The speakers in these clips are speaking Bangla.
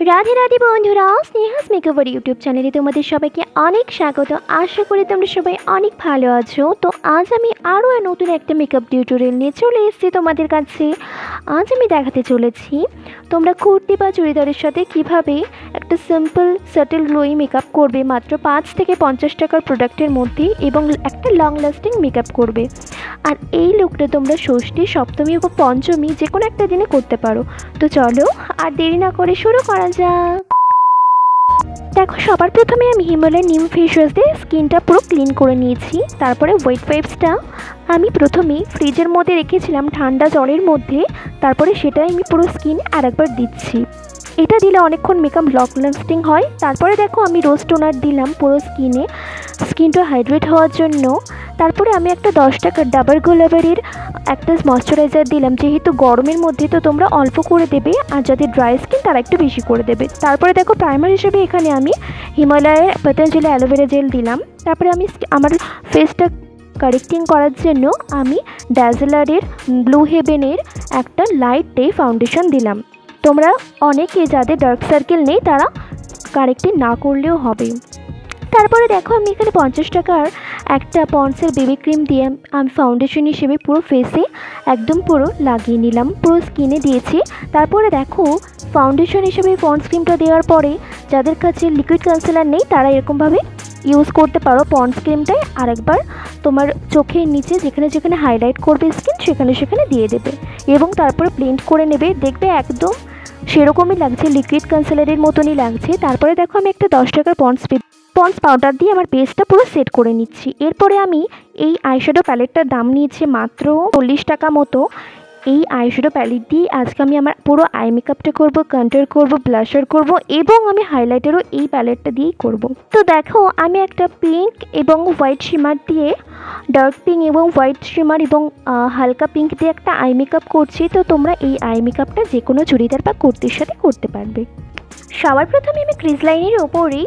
রাধে রাধে বন্ধুরা স্নেহাস মেকওভার ইউটিউব চ্যানেলে তোমাদের সবাইকে অনেক স্বাগত। আশা করি তোমরা সবাই অনেক ভালো আছো। তো আজ আমি আরও নতুন একটা মেকআপ টিউটোরিয়াল নিয়ে চলে এসেছি তোমাদের কাছে। আজ আমি দেখাতে চলেছি, তোমরা কুর্তি বা চুড়িদারের সাথে কীভাবে একটা সিম্পল সাটেল গ্লোয়ি মেকআপ করবে, মাত্র পাঁচ থেকে পঞ্চাশ টাকার প্রোডাক্টের মধ্যে এবং একটা লং লাস্টিং মেকআপ করবে। আর এই লুকটা তোমরা ষষ্ঠী, সপ্তমী এবং পঞ্চমী যে কোনো একটা দিনে করতে পারো। তো চলো, আর দেরি না করে শুরু করা যাক। দেখো, সবার প্রথমে আমি হিমালয়ের নিউ ফেস ওয়াশ দিয়ে স্কিনটা পুরো ক্লিন করে নিয়েছি। তারপরে ওয়েট ওয়াইপসটা আমি প্রথমে ফ্রিজের মধ্যে রেখেছিলাম ঠান্ডা জলের মধ্যে। তারপরে সেটাই আমি পুরো স্কিন আরেকবার দিচ্ছি। এটা দিলে অনেকক্ষণ মেকআপ লক লাস্টিং হয়। তারপরে দেখো, আমি রোজ টোনার দিলাম পুরো স্কিনে স্কিনটা হাইড্রেট হওয়ার জন্য। তারপরে আমি একটা দশ টাকার ডাবল গোলাবারির একটা ময়শ্চারাইজার দিলাম। যেহেতু গরমের মধ্যে তো তোমরা অল্প করে দেবে, আর যাদের ড্রাই স্কিন তারা একটু বেশি করে দেবে। তারপরে দেখো প্রাইমার হিসেবে এখানে আমি হিমালয়ের পতঞ্জলি অ্যালোভেরা জেল দিলাম। তারপরে আমি আমার ফেসটা কারেক্টিং করার জন্য আমি ড্যাজলারের ব্লু হেভেনের একটা লাইট ডে ফাউন্ডেশন দিলাম। তোমরা অনেকে যাদের ডার্ক সার্কেল নেই তারা কারেক্টিং না করলেও হবে। তারপরে দেখো আমি এখানে পঞ্চাশ টাকার একটা পন্সের বেবি ক্রিম দিয়ে আমি ফাউন্ডেশন হিসেবে পুরো ফেসে একদম পুরো লাগিয়ে নিলাম, পুরো স্কিনে দিয়েছি। তারপরে দেখো ফাউন্ডেশন হিসেবে পন্স ক্রিমটা দেওয়ার পরে যাদের কাছে লিকুইড কনসিলার নেই, তারা এরকমভাবে ইউজ করতে পারো পন্স ক্রিমটাই আরেকবার তোমার চোখের নিচে যেখানে যেখানে হাইলাইট করবে স্কিন সেখানে সেখানে দিয়ে দেবে এবং তারপরে ব্লেন্ড করে নেবে। দেখবে একদম সেরকমই লাগছে লিকুইড কনসিলারের মতনই লাগছে। তারপরে দেখো আমি একটা দশ টাকার পন্স পন্স পাউডার দিয়ে আমার বেসটা পুরো সেট করে নিচ্ছি। এরপরে আমি এই আইশ্যাডো প্যালেটটার দাম নিয়েছে মাত্র চল্লিশ টাকা মতো। এই আইশ্যাডো প্যালেট দিয়ে আজকে আমি আমার পুরো আই মেকআপটা করব কন্ট্রোল করব ব্লাশার করব এবং আমি হাইলাইটারও এই প্যালেটটা দিয়েই করব। তো দেখো, আমি একটা পিঙ্ক এবং হোয়াইট শিমার দিয়ে ডার্ক পিঙ্ক এবং হোয়াইট শিমার এবং হালকা পিঙ্ক দিয়ে একটা আই মেকআপ করছি। তো তোমরা এই আই মেকআপটা যে কোনো চুড়িদার বা কুর্তির সাথে করতে পারবে। সবার প্রথমে আমি ক্রিজ লাইনের ওপরেই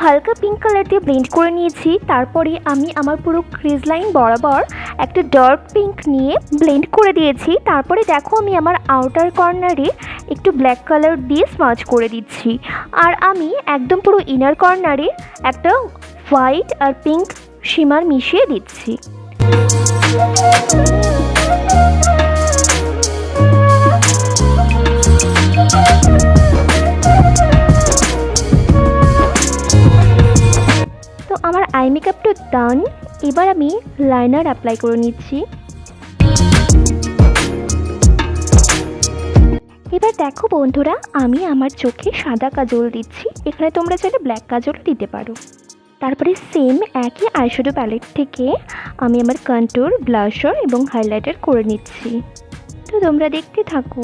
হালকা পিঙ্ক কালার দিয়ে ব্লেন্ড করে নিয়েছি। তারপরে আমি আমার পুরো ক্রিজ লাইন বরাবর একটা ডার্ক পিঙ্ক নিয়ে ব্লেন্ড করে দিয়েছি। তারপরে দেখো আমি আমার আউটার কর্নারে একটু ব্ল্যাক কালার দিয়ে স্মাচ করে দিচ্ছি। আর আমি একদম পুরো ইনার কর্নারে একটা হোয়াইট আর পিঙ্ক শিমার মিশিয়ে দিচ্ছি। ডান। এবার আমি লাইনার অ্যাপ্লাই করে নিচ্ছি। এবার দেখো বন্ধুরা, আমি আমার চোখে সাদা কাজল দিচ্ছি। এখানে তোমরা চাইলে ব্ল্যাক কাজল দিতে পারো। তারপরে সেম একই আইশ্যাডো প্যালেট থেকে আমি আমার কন্ট্রোল ব্লাশার এবং হাইলাইটার করে নিচ্ছি। তো তোমরা দেখতে থাকো।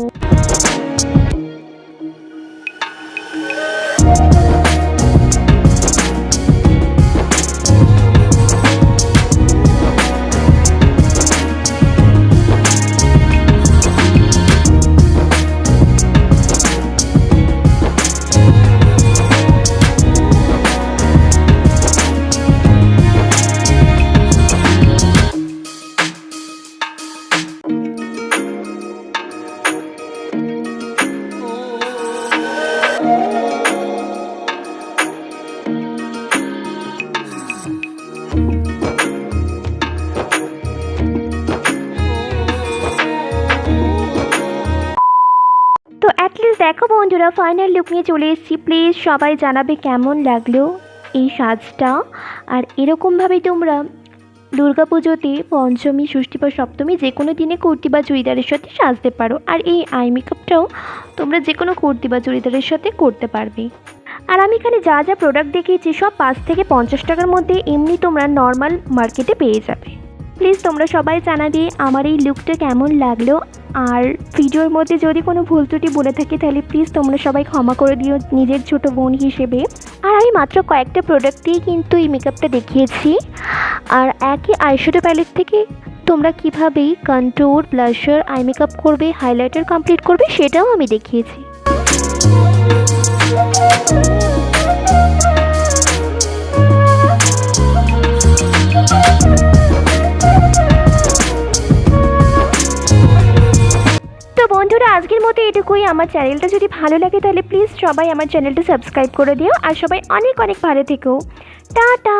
দেখো বন্ধুরা ফাইনাল লুক নিয়ে চলে এসেছি। প্লিজ সবাই জানাবে কেমন লাগল এই সাজটা। আর এরকমভাবে তোমরা দুর্গাপুজোতে পঞ্চমী, ষষ্ঠী বা সপ্তমী যে কোনো দিনে কুর্তি বা চুড়িদারের সাথে সাজতে পারো। আর এই আই মেকআপটাও তোমরা যে কোনো কুর্তি বা চুড়িদারের সাথে করতে পারবে। আর আমি এখানে যা যা প্রোডাক্ট দেখিয়েছি, সব পাঁচ থেকে পঞ্চাশ টাকার মধ্যে এমনি তোমরা নর্মাল মার্কেটে পেয়ে যাবে। প্লিজ তোমরা সবাই জানাবে আমার এই লুকটা কেমন লাগল। আর ভিডিওর মধ্যে যদি কোনো ভুল ত্রুটি বলে থাকি, তাহলে প্লিজ তোমরা সবাই ক্ষমা করে দিও নিজের ছোট বোন হিসেবে। আর আমি মাত্র কয়েকটা প্রোডাক্ট দিয়ে কিন্তু এই মেকআপটা দেখিয়েছি। আর একই আইশ্যাডো প্যালেট থেকে তোমরা কীভাবেই কন্ট্রোল ব্লাশার আই মেকআপ করবে হাইলাইটার কমপ্লিট করবে, সেটাও আমি দেখিয়েছি। বন্ধুরা, আজকের মতো এটুকুই। আমার চ্যানেলটা যদি ভালো লাগে তাহলে প্লিজ সবাই আমার চ্যানেলটা সাবস্ক্রাইব করে দিও। আর সবাই অনেক অনেক ভালো থেকো। টাটা!